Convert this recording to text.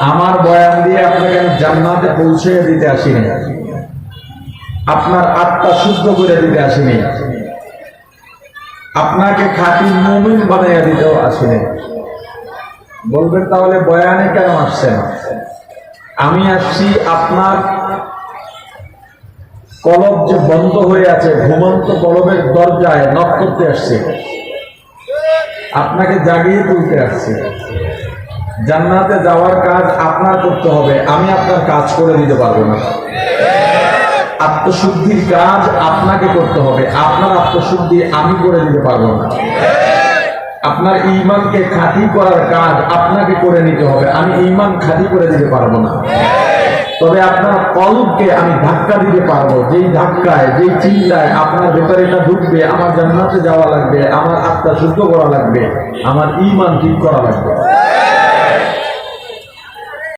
আমার বয়ান দিয়ে আপনাকে আমি জান্নাতে পৌঁছে দিতে আসিনি। আপনার আত্মা শুদ্ধ করে দিতে আসিনি। আপনাকে খাঁটি মুমিন বানাইয়া দিতেও আসিনি। বলবেন তাহলে বয়ানে কেন আসছেন? আমি আসছি আপনার কলব যে বন্ধ হয়ে আছে, ঘুমন্ত কলবের দরজায় নক করতে আসছে। আপনাকে জাগিয়ে তুলতে আসছে। জান্নাতে যাওয়ার কাজ আপনার করতে হবে, আমি আপনার কাজ করে দিতে পারব না। আত্মশুদ্ধির কাজ আপনাকে করতে হবে, আপনার আত্মশুদ্ধি আমি করে দিতে পারব না। আপনার ইমানকে খাঁটি করার কাজ আপনাকে করে নিতে হবে, আমি ইমান খাঁটি করে দিতে পারব না। তবে আপনার কলবকে আমি ধাক্কা দিতে পারব, যেই ধাক্কায়, যেই চিন্তায় আপনার ভেতরে এটা ঢুকবে, আমার জান্নাতে যাওয়া লাগবে, আমার আত্মা শুদ্ধ করা লাগবে, আমার ইমান ঠিক করা লাগবে।